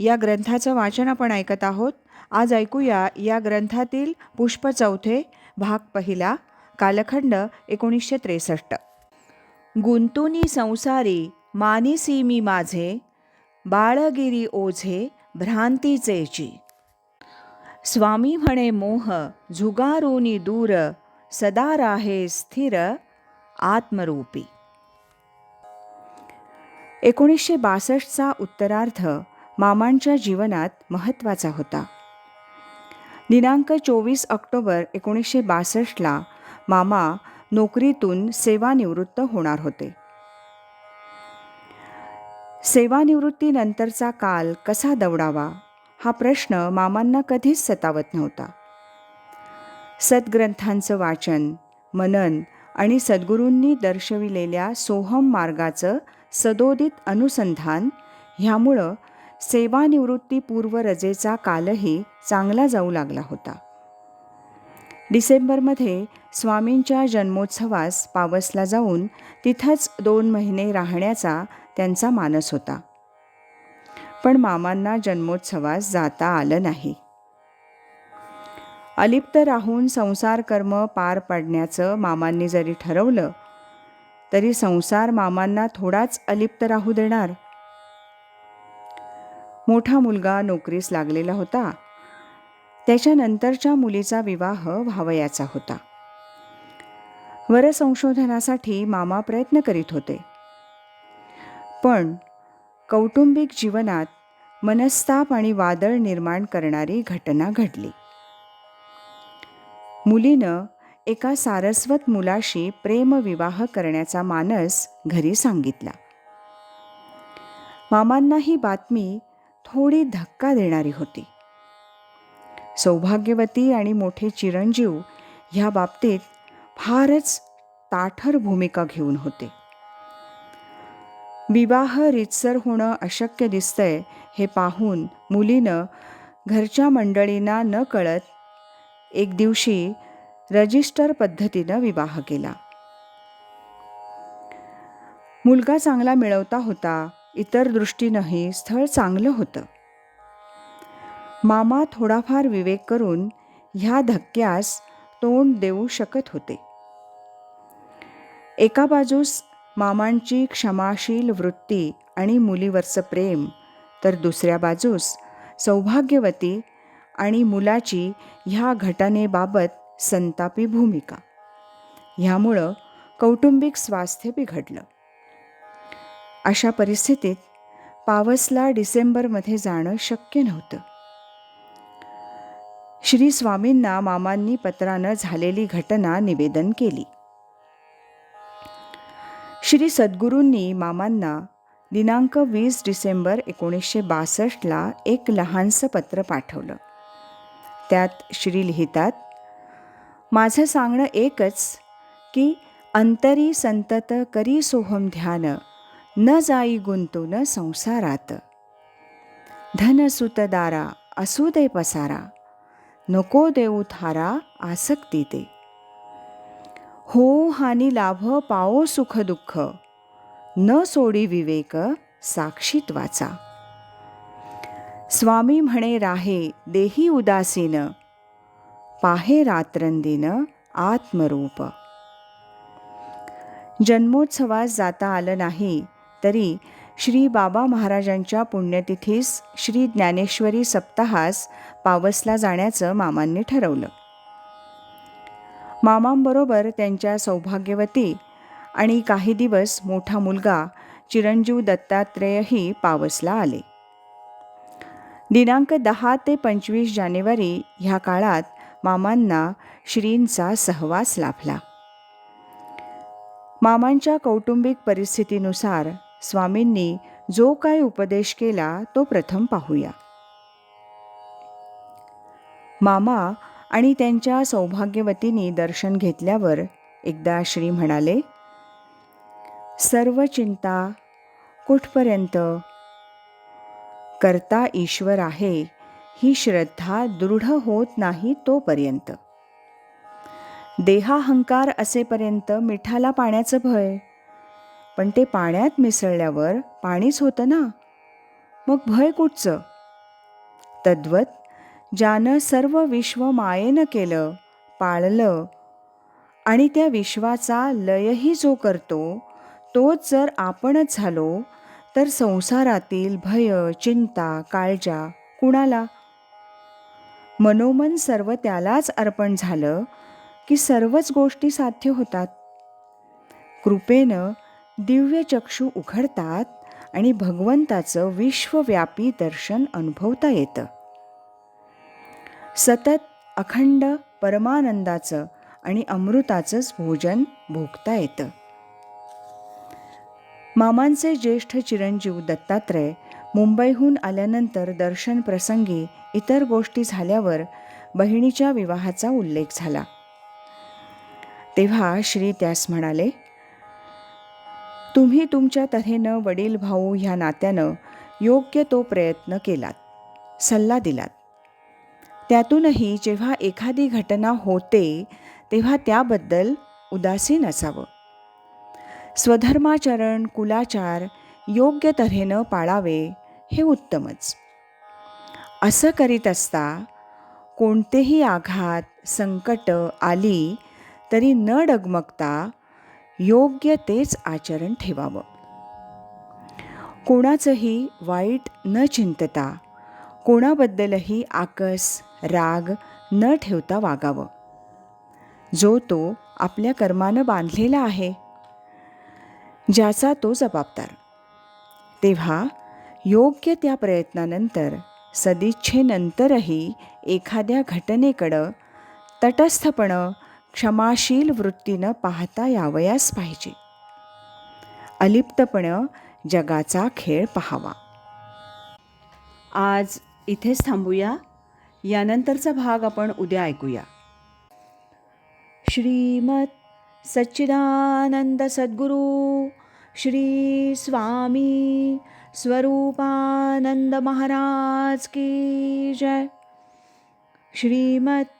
या ग्रंथाचं वाचन आपण ऐकत आहोत. आज ऐकूया या ग्रंथातील पुष्प चौथे भाग पहिला कालखंड एकोणीसशे त्रेसष्ट. गुंतुनी संसारी मानिसी मी माझे बाळगिरी ओझे भ्रांतीचेची स्वामी म्हणे मोह झुगारुनी दूर सदा राहे स्थिर आत्मरूपी. एकोणीसशे बासष्टचा उत्तरार्थ मामांच्या जीवनात महत्त्वाचा होता. दिनांक चोवीस ऑक्टोबर एकोणीसशे बासष्टला मामा नोकरीतून सेवानिवृत्त होणार होते. सेवानिवृत्तीनंतरचा काल कसा दवडावा हा प्रश्न मामांना कधीच सतावत नव्हता. सद्ग्रंथांचं वाचन मनन आणि सद्गुरूंनी दर्शविलेल्या सोहम मार्गाचं सदोदित अनुसंधान ह्यामुळं सेवानिवृत्तीपूर्व रजेचा कालही चांगला जाऊ लागला होता. डिसेंबरमध्ये स्वामींच्या जन्मोत्सवास पावसला जाऊन तिथंच दोन महिने राहण्याचा त्यांचा मानस होता. पण मामांना जन्मोत्सवास जाता आलं नाही. अलिप्त राहून संसार कर्म पार पाडण्याचं मामांनी जरी ठरवलं तरी संसार मामांना थोडाच अलिप्त राहू देणार मोठा मुलगा नोकरीस लागलेला होता. त्याच्यानंतरच्या मुलीचा विवाह व्हावयाचा होता. वरसंशोधनासाठी मामा प्रयत्न करीत होते. पण कौटुंबिक जीवनात मनस्ताप आणि वादळ निर्माण करणारी घटना घडली. मुलीनं एका सारस्वत मुलाशी प्रेमविवाह करण्याचा मानस घरी सांगितला. मामांना ही बातमी थोडी धक्का देणारी होती. सौभाग्यवती आणि मोठे चिरंजीव ह्या बाबतीत फारच ताठर भूमिका घेऊन होते. विवाह रितसर होणं अशक्य दिसतंय हे पाहून मुलीनं घरच्या मंडळींना न कळत एक दिवशी रजिस्टर पद्धतीनं विवाह केला. मुलगा चांगला मिळवता होता इतर दृष्टीनंही स्थळ चांगलं होतं. मामा थोडाफार विवेक करून ह्या धक्क्यास तोंड देऊ शकत होते. एका बाजूस मामांची क्षमाशील वृत्ती आणि मुलीवरचं प्रेम तर दुसऱ्या बाजूस सौभाग्यवती आणि मुलाची ह्या घटनेबाबत संतापी भूमिका. ह्यामुळं कौटुंबिक स्वास्थ्य बिघडलं. अशा परिस्थितीत पावसला डिसेंबरमध्ये जाणं शक्य नव्हतं. श्री स्वामींना मामांनी पत्रानं झालेली घटना निवेदन केली. श्री सद्गुरूंनी मामांना दिनांक वीस डिसेंबर एकोणीसशे बासष्टला एक लहानसं पत्र पाठवलं. त्यात श्री लिहितात माझं सांगणं एकच की अंतरी संतत करी सोहम ध्यान न जाई गुंतून संसारात. धनसुतदारा असू दे पसारा. नको देऊ थारा आसक्ती ते हो हानी लाभ पाओ सुख दुःख. न सोडी विवेक साक्षीत्वाचा. स्वामी म्हणे राहे देही उदासीन. पाहे रात्रंदिन आत्मरूप. जन्मोत्सवास जाता आलं नाही तरी श्री बाबा महाराजांच्या पुण्यतिथीस श्री ज्ञानेश्वरी सप्ताहास पावसला जाण्याचं मामांनी ठरवलं. मामांबरोबर त्यांच्या सौभाग्यवती आणि काही दिवस मोठा मुलगा चिरंजीव दत्तात्रेयही पावसला आले. दिनांक दहा ते पंचवीस जानेवारी ह्या काळात मामांना श्रींचा सहवास लाभला. मामांच्या कौटुंबिक परिस्थितीनुसार स्वामींनी जो काय उपदेश केला तो प्रथम पाहूया. मामा आणि त्यांच्या सौभाग्यवतींनी दर्शन घेतल्यावर एकदा श्री म्हणाले सर्व चिंता कुठपर्यंत? करता ईश्वर आहे ही श्रद्धा दृढ होत नाही तोपर्यंत. देहाहंकार असेपर्यंत मिठाला पाण्याचं भय पण ते पाण्यात मिसळल्यावर पाणीच होतं ना. मग भय कुठचं? तद्वत ज्यानं सर्व विश्व मायेनं केलं पाळलं आणि त्या विश्वाचा लयही जो करतो तोच जर आपणच झालो तर संसारातील भय चिंता काळजा कुणाला? मनोमन सर्व त्यालाच अर्पण झालं की सर्वच गोष्टी साध्य होतात. कृपेनं दिव्य चक्षु उघडतात आणि भगवंताचं विश्वव्यापी दर्शन अनुभवता येतं. सतत अखंड परमानंदाचं आणि अमृताचंच भोजन भोगता येतं. मामांचे ज्येष्ठ चिरंजीव दत्तात्रय मुंबईहून आल्यानंतर दर्शन प्रसंगी इतर गोष्टी झाल्यावर बहिणीच्या विवाहाचा उल्लेख झाला. तेव्हा श्री त्यास म्हणाले तुम्ही तुमच्या तऱ्हेनं वडील भाऊ ह्या नात्यानं योग्य तो प्रयत्न केलात सल्ला दिलात. त्यातूनही जेव्हा एखादी घटना होते तेव्हा त्याबद्दल उदासीन असावं. स्वधर्माचरण कुलाचार योग्य तऱ्हेनं पाळावे हे उत्तमच. असं करीत असता कोणतेही आघात संकट आली तरी न डगमगता योग्य तेच आचरण ठेवावं. कोणाचंही वाईट न चिंतता कोणाबद्दलही आकस राग न ठेवता वागावं. जो तो आपल्या कर्मानं बांधलेला आहे ज्याचा तो जबाबदार. तेव्हा योग्य त्या प्रयत्नानंतर सदिच्छेनंतरही एखाद्या घटनेकडं तटस्थपणं क्षमाशील वृत्तीनं पाहता यावयास पाहिजे. अलिप्तपणं जगाचा खेळ पहावा. आज इथेच थांबूया. यानंतरचा भाग आपण उद्या ऐकूया. श्रीमत सच्चिदानंद सद्गुरू श्री स्वामी स्वरूपानंद महाराज की जय. श्रीमत